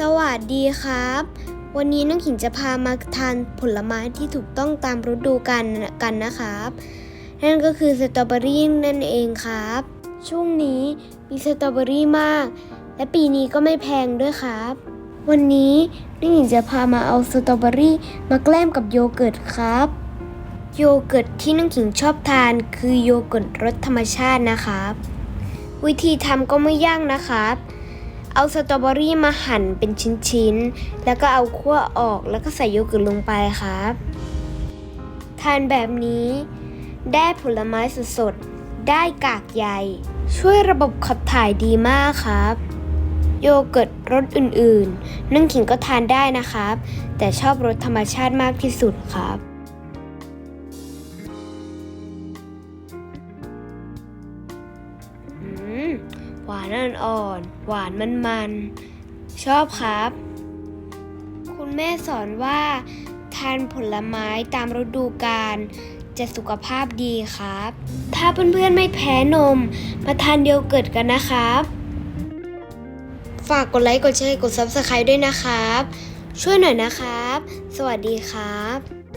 สวัสดีครับ วันนี้น้องขิงจะพามาทานผลไม้ที่ถูกต้องตามฤดูกาลกันนะครับ นั่นก็คือสตรอเบอรี่นั่นเองครับ ช่วงนี้มีสตรอเบอรี่มาก และปีนี้ก็ไม่แพงด้วยครับ วันนี้น้องหญิงจะพามาเอาสตรอเบอรี่มาแกล้มกับโยเกิร์ตครับ โยเกิร์ตที่น้องขิงชอบทานคือโยเกิร์ตรสธรรมชาตินะครับ วิธีทำก็ไม่ยากนะครับ เอาสตรอเบอรี่มาหั่นเป็นชิ้นๆ แล้วก็เอาขั้วออกแล้วก็ใส่โยเกิร์ตลงไปครับ ทานแบบนี้ ได้ผลไม้สดๆ ได้กากใย ช่วยระบบขับถ่ายดีมากครับ โยเกิร์ตรสอื่นๆ นึ่งขิงก็ทานได้นะครับ แต่ชอบรสธรรมชาติมากที่สุดครับ หวานอ่อนๆ หวานมันๆ ชอบครับ คุณแม่สอนว่า ทานผลไม้ตามฤดูกาลจะสุขภาพดีครับ ถ้าเพื่อนๆไม่แพ้นม มาทานโยวเกิร์ตกันนะครับ ฝากกดไลค์ กดแชร์ กด Subscribe ด้วยนะครับ ช่วยหน่อยนะครับ สวัสดีครับ